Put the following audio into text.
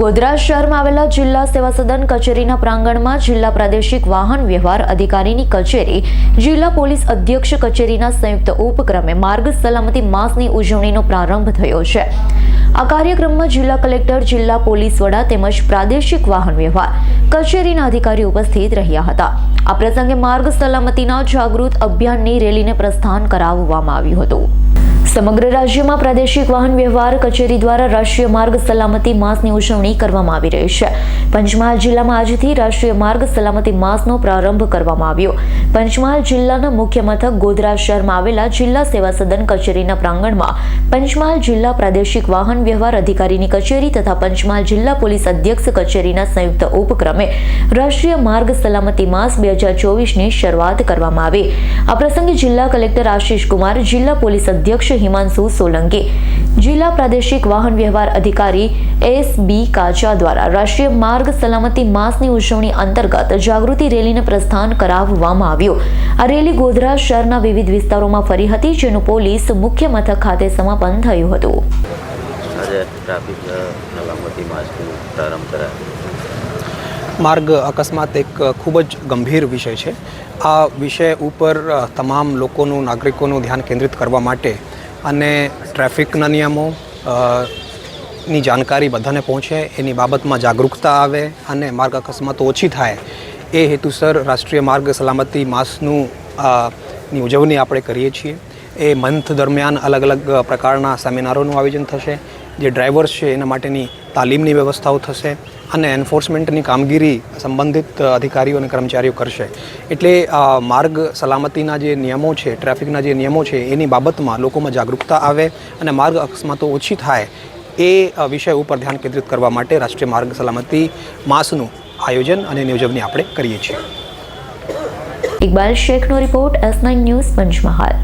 ગોધરા શહેરમાં આવેલા જિલ્લા સેવા સદન કચેરીના પ્રાંગણમાં જિલ્લા પ્રાદેશિક વાહન વ્યવહાર અધિકારીની કચેરી, જિલ્લા પોલીસ અધ્યક્ષ કચેરીના સંયુક્ત ઉપક્રમે માર્ગ સલામતી માસની ઉજવણીનો પ્રારંભ થયો છે. આ કાર્યક્રમમાં જિલ્લા કલેક્ટર, જિલ્લા પોલીસ વડા તેમજ પ્રાદેશિક વાહન વ્યવહાર કચેરીના અધિકારી ઉપસ્થિત રહ્યા હતા. આ પ્રસંગે માર્ગ સલામતીના જાગૃત અભિયાનની રેલીને પ્રસ્થાન કરાવવામાં આવ્યું હતું. સમગ્ર રાજ્યમાં પ્રાદેશિક વાહન વ્યવહાર કચેરી દ્વારા રાષ્ટ્રીય માર્ગ સલામતી માસની ઉજવણી કરવામાં આવી રહી છે. પંચમહાલ જિલ્લામાં આજથી રાષ્ટ્રીય માર્ગ સલામતી માસનો પ્રારંભ કરવામાં આવ્યો. પંચમહાલ જિલ્લાના મુખ્ય મથક ગોધરા શહેરમાં આવેલા જિલ્લા સેવા સદન કચેરીના પ્રાંગણમાં પંચમહાલ જિલ્લા પ્રાદેશિક વાહન વ્યવહાર અધિકારીની કચેરી તથા પંચમહાલ જિલ્લા પોલીસ અધ્યક્ષ કચેરીના સંયુક્ત ઉપક્રમે રાષ્ટ્રીય માર્ગ સલામતી માસ બે હજાર ચોવીસની શરૂઆત કરવામાં આવી. આ પ્રસંગે જિલ્લા કલેક્ટર આશીષ કુમાર, જિલ્લા પોલીસ અધ્યક્ષ હિમાંશુ સોલંકી. જિલ્લા પ્રાદેશિક વાહન વ્યવહાર અધિકારી એસ બી કાચા દ્વારા રાષ્ટ્રીય માર્ગ સલામતી માસની ઉજવણી અંતર્ગત જાગૃતિ રેલીને પ્રસ્થાન કરાવવામાં આવ્યું. આ રેલી ગોધરા શહેરના વિવિધ વિસ્તારોમાં ફરી હતી જેનું પોલીસ મુખ્ય મથક ખાતે સમાપન થયું હતું. આજે ટ્રાફિક સલામતી માસનો પ્રારંભ કરાયો. માર્ગ અકસ્માત એક ખૂબ જ ગંભીર વિષય છે. આ વિષય ઉપર તમામ લોકોનું નાગરિકોનું ધ્યાન કેન્દ્રિત કરવા માટે અને ટ્રાફિકના નિયમો ની જાણકારી બધાને પહોંચે, એની બાબતમાં જાગૃતતા આવે અને માર્ગ અકસ્માતો ઓછી થાય, એ હેતુસર રાષ્ટ્રીય માર્ગ સલામતી માસનું ની ઉજવણી આપણે કરીએ છીએ. એ મંથ દરમિયાન અલગ અલગ પ્રકારના સેમિનારોનું આયોજન થશે, જે ડ્રાઈવર્સ છે એના માટેની તાલીમની વ્યવસ્થાઓ થશે અને એન્ફોર્સમેન્ટની કામગીરી સંબંધિત અધિકારીઓ અને કર્મચારીઓ કરશે. એટલે માર્ગ સલામતીના જે નિયમો છે, ટ્રાફિકના જે નિયમો છે, એની બાબતમાં લોકોમાં જાગૃતતા આવે અને માર્ગ અકસ્માતો ઓછી થાય એ વિષય ઉપર ધ્યાન કેન્દ્રિત કરવા માટે રાષ્ટ્રીય માર્ગ સલામતી માસનું આયોજન અને ઉજવણી આપણે કરીએ છીએ. Iqbal શેખનો report S nine news Panchmahal.